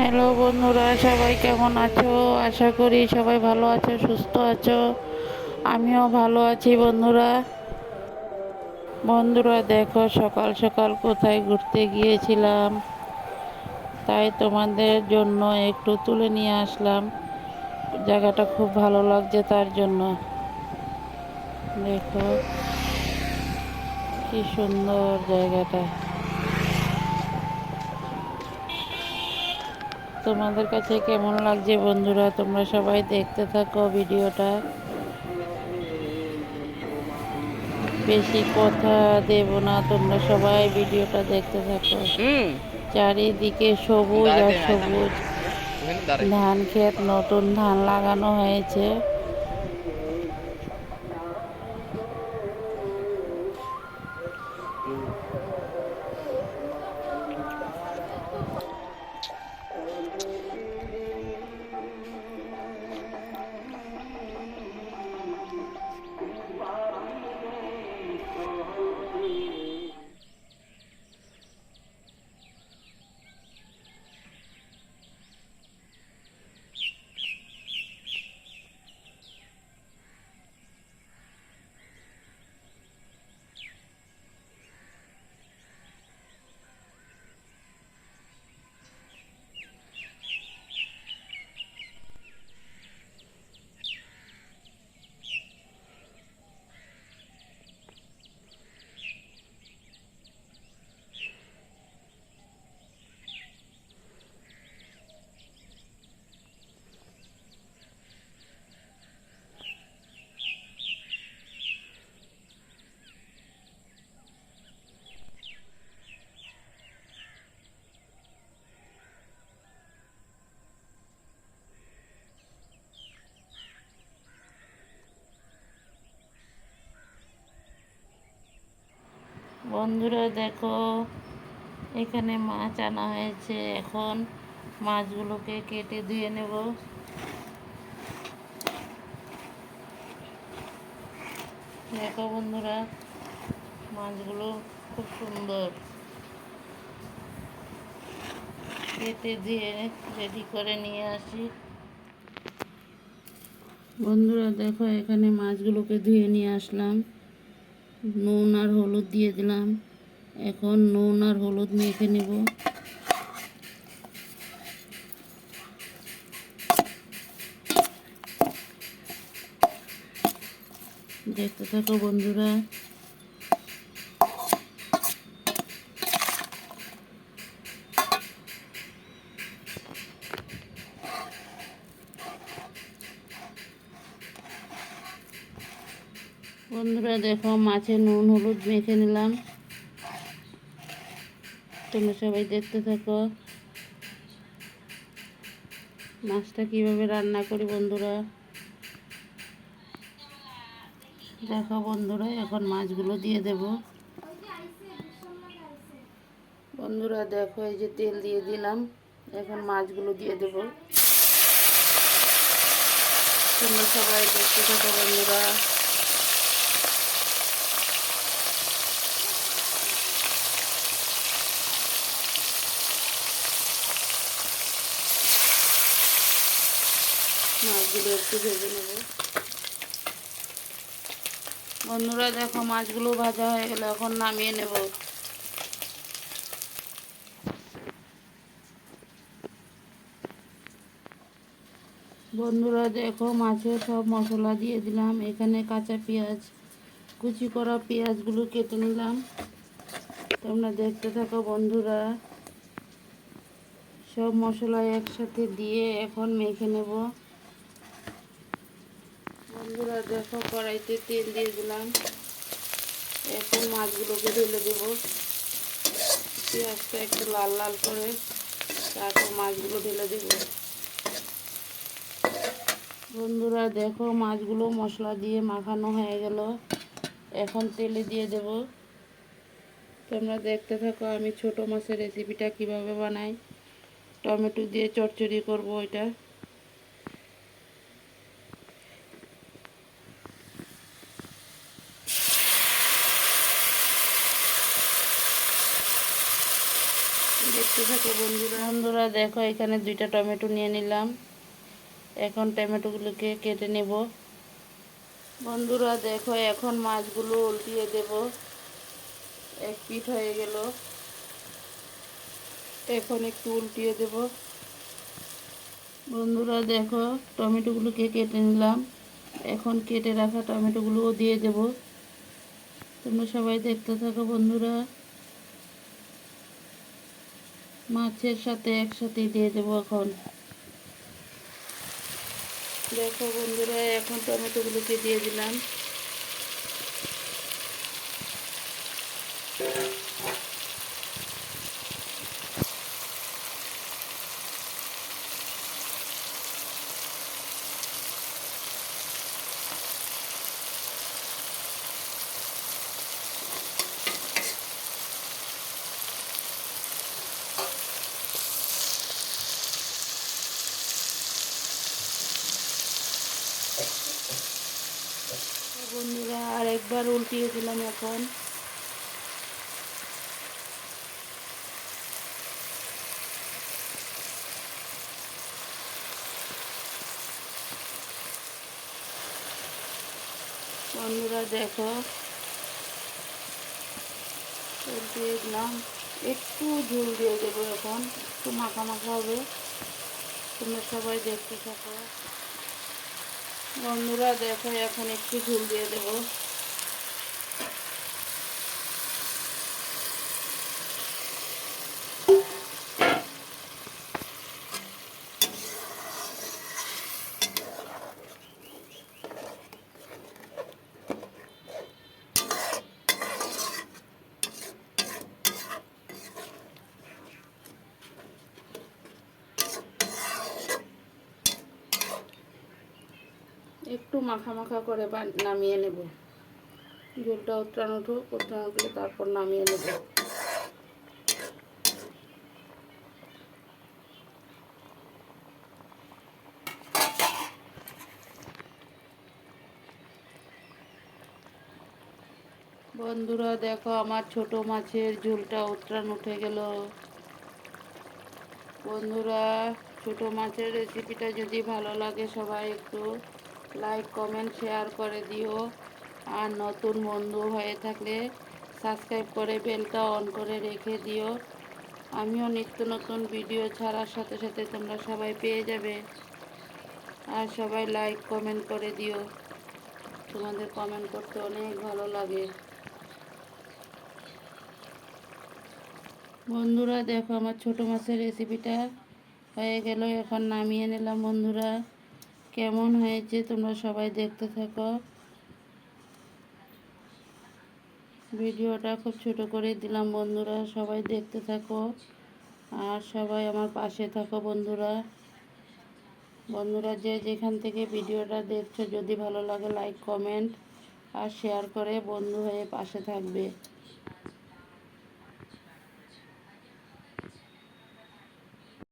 Hello বন্ধুরা, সবাই কেমন আছো? আশা করি সবাই ভালো আছো, সুস্থ আছো। আমিও ভালো আছি বন্ধুরা। বন্ধুরা, দেখো সকাল সকাল কোথায় ঘুরতে গিয়েছিলাম? তাই তোমাদের জন্য একটু তুলে নিয়ে আসলাম। জায়গাটা খুব ভালো লাগছে তার জন্য। দেখো, কি সুন্দর জায়গাটা। তোমাদের কাছে কেমন লাগছে বন্ধুরা? তোমরা সবাই দেখতে থাকো ভিডিওটা। বেশি কথা দেব না তোমরা সবাই ভিডিওটা দেখতে থাকো। চারিদিকে সবুজ আর সবুজ। ধান ক্ষেত নতুন ধান লাগানো হয়েছে। বন্ধুরা দেখো, এখানে মাছ আনা হয়েছে। এখন মাছগুলোকে কেটে ধুয়ে নেব। দেখো বন্ধুরা, মাছগুলো খুব সুন্দর। কেটে দিয়ে রেডি করে নিয়ে আসি। বন্ধুরা দেখো, এখানে মাছগুলোকে ধুয়ে নিয়ে আসলাম। নুন আর হলুদ দিয়ে দিলাম। এখন নুন আর হলুদ মেখে নেব। দেখতে থাকো বন্ধুরা। বন্ধুরা দেখো মাছে নুন, হলুদ মেখে নিলাম। তোমরা সবাই দেখতে থাকো। মাছটা কীভাবে রান্না করি বন্ধুরা? দেখো বন্ধুরা, এখন মাছগুলো দিয়ে দেব। বন্ধুরা দেখো, এই যে তেল দিয়ে দিলাম। এখন মাছগুলো দিয়ে দেব। তোমরা সবাই দেখতে থাকো বন্ধুরা। মাছগুলো একটু ভেজে নেব। বন্ধুরা, দেখো মাছগুলো ভাজা হয়ে গেলে, এখন নামিয়ে নেব। বন্ধুরা, দেখো মাছে সব মশলা দিয়ে দিলাম। এখানে কাঁচা পেঁয়াজ, কুচি করা পেঁয়াজগুলো কেটে নিলাম। তোমরা দেখতে থাকো বন্ধুরা, সব মশলা একসাথে দিয়ে এখন মেখে নেব। বন্ধুরা দেখো, কড়াইতে তেল দিয়ে দিলাম। এখন মাছগুলোকে ঢেলে দেবো। পেঁয়াজটা একটু লাল লাল করে তারপর মাছগুলো ঢেলে দেব। বন্ধুরা, দেখো মাছগুলো মশলা দিয়ে মাখানো হয়ে গেল। এখন তেলে দিয়ে দেব। তোমরা দেখতে থাকো আমি ছোট মাছের রেসিপিটা কীভাবে বানাই। টমেটো দিয়ে চচ্চড়ি করব ওইটা দেখতে বন্ধুরা। বন্ধুরা, দেখো, এখানে দুইটা টমেটো নিয়ে নিলাম। এখন টমেটোগুলোকে কেটে নেব। বন্ধুরা, দেখো, এখন মাছগুলো উল্টিয়ে দেব। এক পিঠ হয়ে গেল। এখন একটু উল্টিয়ে দেব। বন্ধুরা, দেখো, টমেটোগুলোকে কেটে নিলাম। এখন কেটে রাখা টমেটোগুলোও দিয়ে দেব। তোমরা সবাই দেখতে থাকো বন্ধুরা। মাছের সাথে একসাথে দিয়ে দেবো এখন। দেখো বন্ধুরা এখন টমেটোগুলোকে দিয়ে দিলাম। একবার উল্টিয়ে দিলাম এখন। বন্ধুরা দেখো, উল্টিয়ে দিলাম। একটু ঝুল দিয়ে দেবো এখন, একটু মাখা মাখা হবে। তোমরা সবাই দেখতে থাকো। বন্ধুরা দেখো, এখন একটু ঝুল দিয়ে দেবো। একটু মাখা মাখা করে বা- নামিয়ে নেব। ঝোলটা উত্তরান উঠুক উত্তরান উঠলে তারপর নামিয়ে নেব। বন্ধুরা, দেখো আমার ছোট মাছের ঝোলটা উত্তরান উঠে গেল। বন্ধুরা, ছোট মাছের রেসিপিটা যদি ভালো লাগে সবাই একটু লাইক কমেন্ট শেয়ার করে দিও। আর নতুন বন্ধু হয়ে থাকলে সাবস্ক্রাইব করে বেলটা অন করে রেখে দিও। আমিও নিত্য নতুন ভিডিও ছাড়ার সাথে সাথে তোমরা সবাই পেয়ে যাবে। আর সবাই লাইক কমেন্ট করে দিও। তোমাদের কমেন্ট করতে অনেক ভালো লাগে। বন্ধুরা, দেখো আমার ছোট মাছের রেসিপিটা হয়ে গেল। এখন নামিয়ে নিলাম বন্ধুরা। কেমন হয়েছে তোমরা সবাই দেখতে থাকো। ভিডিওটা খুব ছোট করে দিলাম বন্ধুরা, সবাই দেখতে থাকো। আর সবাই আমার পাশে থাকো বন্ধুরা। বন্ধুরা, যে যেখান থেকে ভিডিওটা দেখছ, যদি ভালো লাগে লাইক কমেন্ট আর শেয়ার করে বন্ধু হয়ে পাশে থাকবে।